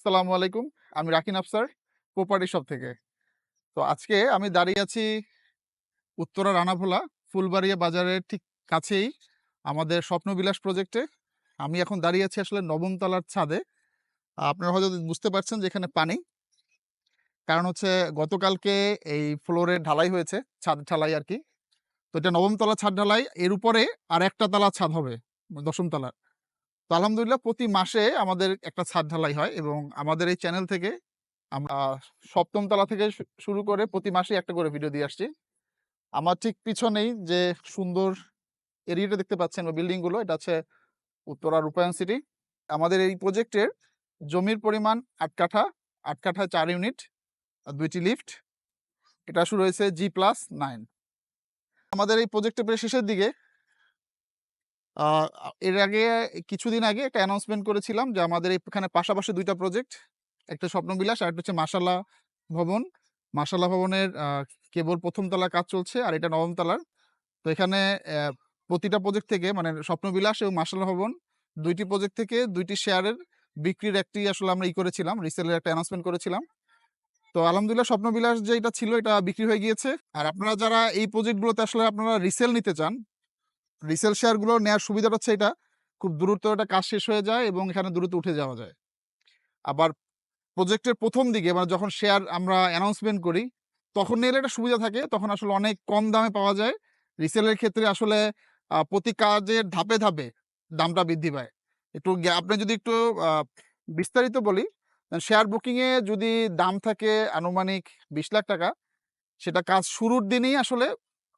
আসসালামু আলাইকুম। আমি রাকিন আফসার প্রপার্টি শপ থেকে। তো আজকে আমি দাঁড়িয়ে আছি উত্তরা রানাভোলা, ফুলবাড়িয়া বাজারের ঠিক কাছেই আমাদের স্বপ্নবিলাস প্রজেক্টে আমি এখন দাঁড়িয়ে আছি আসলে নবম তলার ছাদে। আপনারা হয়তো বুঝতে পারছেন যে এখানে পানি। কারণ হচ্ছে গতকালকে এই ফ্লোরে ঢালাই হয়েছে, ছাদ ঢালাই আর কি। তো এটা নবম তলা ছাদ ঢালাই, এর উপরে আর একটা তলা ছাদ হবে দশম তলার তো আলহামদুলিল্লাহ প্রতি মাসে আমাদের একটা ছাদ ঢালাই হয় এবং আমাদের এই চ্যানেল থেকে আমরা সপ্তম তলা থেকে শুরু করে প্রতি মাসে একটা করে ভিডিও দিয়ে আসছি। আমার ঠিক পিছনেই যে সুন্দর এরিয়াটা দেখতে পাচ্ছেন বা বিল্ডিংগুলো এটা হচ্ছে উত্তরা রূপায়ণ সিটি আমাদের এই প্রজেক্টের জমির পরিমাণ আট কাঠা, আট চার ইউনিট দুইটি লিফট এটা শুরু হয়েছে জি প্লাস নাইন আমাদের এই প্রজেক্টের প্রায় শেষের দিকে এর আগে কিছুদিন আগে একটা অ্যানাউন্সমেন্ট করেছিলাম যে আমাদের এখানে পাশাপাশি দুইটা প্রজেক্ট একটা স্বপ্নবিলাস আর একটা হচ্ছে মাসালা ভবন। মাসালা ভবনের কেবল প্রথম তলা কাজ চলছে আর এটা নবম তলার। তো এখানে প্রতিটা প্রজেক্ট থেকে মানে স্বপ্নবিলাস এবং মাসালা ভবন দুইটি প্রজেক্ট থেকে দুইটি শেয়ারের বিক্রির একটি আসলে আমরা ই করেছিলাম রিসেলের একটা অ্যানাউন্সমেন্ট করেছিলাম। তো আলহামদুলিল্লাহ স্বপ্নবিলাস যে এটা ছিল এটা বিক্রি হয়ে গিয়েছে। আর আপনারা যারা এই প্রজেক্টগুলোতে আসলে আপনারা রিসেল নিতে চান রিসেল শেয়ারগুলো নেওয়ার সুবিধাটা হচ্ছে এটা, খুব দ্রুত এটা কাজ শেষ হয়ে যায় এবং এখানে দ্রুত উঠে যাওয়া যায়। আবার প্রজেক্টের প্রথম দিকে মানে যখন শেয়ার আমরা অ্যানাউন্সমেন্ট করি, তখন নিলে একটা সুবিধা থাকে, তখন আসলে অনেক কম দামে পাওয়া যায়। রিসেলের ক্ষেত্রে আসলে প্রতি কাজের ধাপে ধাপে দামটা বৃদ্ধি পায়। একটু আপনি যদি একটু বিস্তারিত বলি শেয়ার বুকিংয়ে যদি দাম থাকে আনুমানিক বিশ লাখ টাকা, সেটা কাজ শুরুর দিনেই আসলে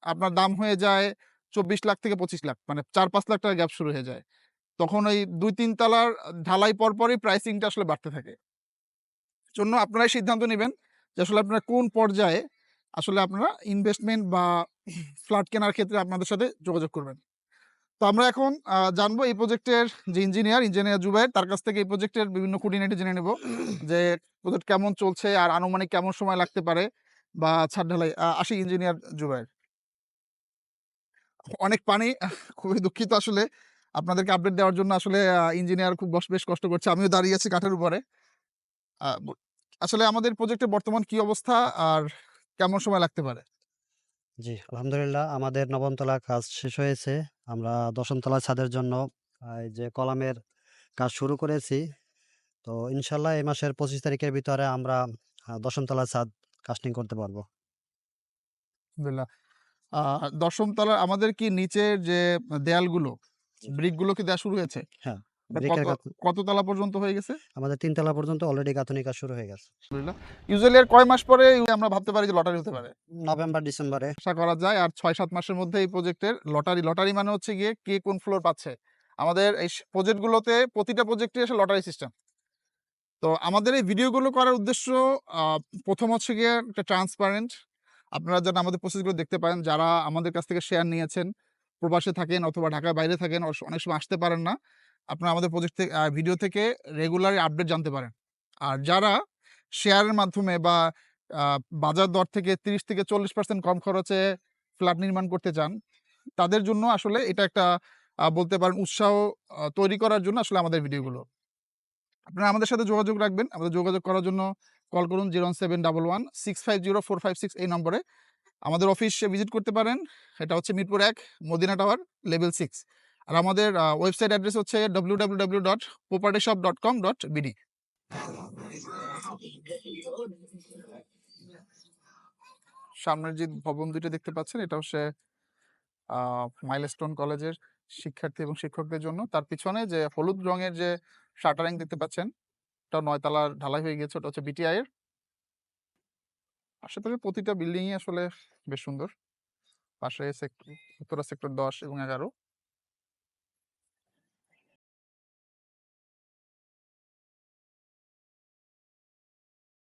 আপনার দাম হয়ে যায় চব্বিশ লাখ থেকে পঁচিশ লাখ মানে চার পাঁচ লাখ টাকা গ্যাপ শুরু হয়ে যায়। তখন ওই দুই তিন তলার ঢালাই পর পরই প্রাইসিংটা আসলে বাড়তে থাকে। জন্য আপনারাই সিদ্ধান্ত নেবেন যে আসলে আপনারা কোন পর্যায়ে আসলে আপনারা ইনভেস্টমেন্ট বা ফ্ল্যাট কেনার ক্ষেত্রে আপনাদের সাথে যোগাযোগ করবেন। তো আমরা এখন জানব এই প্রজেক্টের যে ইঞ্জিনিয়ার ইঞ্জিনিয়ার জুবাইর, তার কাছ থেকে এই প্রজেক্টের বিভিন্ন খুঁটিনাটি জেনে নেব যে প্রজেক্ট কেমন চলছে আর আনুমানিক কেমন সময় লাগতে পারে বা ছাদ ঢালাই আসি ইঞ্জিনিয়ার জুবাইর। অনেক পানি খুবই দুঃখিত আসলে আপনাদেরকে আপডেট দেওয়ার জন্য আসলে ইঞ্জিনিয়ার খুব বস- বেশ কষ্ট করছে আমিও দাঁড়িয়ে আছি কাঠের উপরে আসলে আমাদের প্রজেক্টের বর্তমান কি অবস্থা আর কেমন সময় লাগতে পারে জি, আলহামদুলিল্লাহ আমাদের নবম তলার কাজ শেষ হয়েছে। আমরা দশম তলার ছাদের জন্য এই যে কলামের কাজ শুরু করেছি। তো ইনশাল্লাহ এই মাসের ২৫ তারিখের ভিতরে আমরা আ দশম তলার ছাদ কাস্টিং করতে পারব। আলহামদুলিল্লাহ দশম তলার আমাদের কি নিচের যে দেয়ালগুলো জি। ব্রিকগুলো কি দেওয়া শুরু হয়েছে? হ্যাঁ, কত তলা পর্যন্ত হয়ে গেছে? আমাদের তিন তলা পর্যন্ত অলরেডি গাঁথুনি কাজ শুরু হয়ে গেছে। ইউজুয়ালি আর কয় মাস পরে আমরা ভাবতে পারি যে লটারি হতে পারে? নভেম্বর, ডিসেম্বরে আশা করা যায় আর ছয় সাত মাসের মধ্যে এই প্রজেক্টের লটারি লটারি মানে হচ্ছে গিয়ে কে কোন ফ্লোর পাচ্ছে? আমাদের এই প্রজেক্টগুলোতে প্রতিটা প্রজেক্টে এসে লটারি সিস্টেম তো আমাদের এই ভিডিওগুলো করার উদ্দেশ্য প্রথম হচ্ছে গিয়ে একটা ট্রান্সপারেন্ট আপনারা যেন আমাদের প্রসেসগুলো দেখতে পারেন, যারা আমাদের কাছ থেকে শেয়ার নিয়েছেন, প্রবাসে থাকেন অথবা ঢাকার বাইরে থাকেন অনেক সময় আসতে পারেন না, আপনারা আমাদের প্রজেক্ট থেকে ভিডিও থেকে রেগুলার আপডেট জানতে পারেন। আর যারা শেয়ারের মাধ্যমে বা বাজার দর থেকে তিরিশ থেকে চল্লিশ পার্সেন্ট কম খরচে ফ্ল্যাট নির্মাণ করতে চান, তাদের জন্য আসলে এটা একটা বলতে পারেন উৎসাহ তৈরি করার জন্য আসলে আমাদের ভিডিওগুলো আপনারা আমাদের সাথে যোগাযোগ রাখবেন, আমাদের যোগাযোগ করার জন্য কল করুন zero seven double one six five zero four five six এই নম্বরে। আমাদের অফিসে ভিজিট করতে পারেন। এটা হচ্ছে মিরপুর এক, মদিনা টাওয়ার লেভেল সিক্স আর আমাদের ওয়েবসাইট অ্যাড্রেস হচ্ছে W W dot dot com dot সামনের যে ভবন দুইটা দেখতে পাচ্ছেন, এটা হচ্ছে মাইলস্টোন কলেজের শিক্ষার্থী এবং শিক্ষকদের জন্য। তার পিছনে যে হলুদ রঙের যে শাটারিং দেখতে পাচ্ছেন এটা নয়তলার ঢালাই হয়ে গেছে ওটা হচ্ছে বিটিআই এর। আশেপাশে প্রতিটা বিল্ডিংই আসলে বেশ সুন্দর। পাশে সেক্টর উত্তরা সেক্টর দশ এবং এগারো।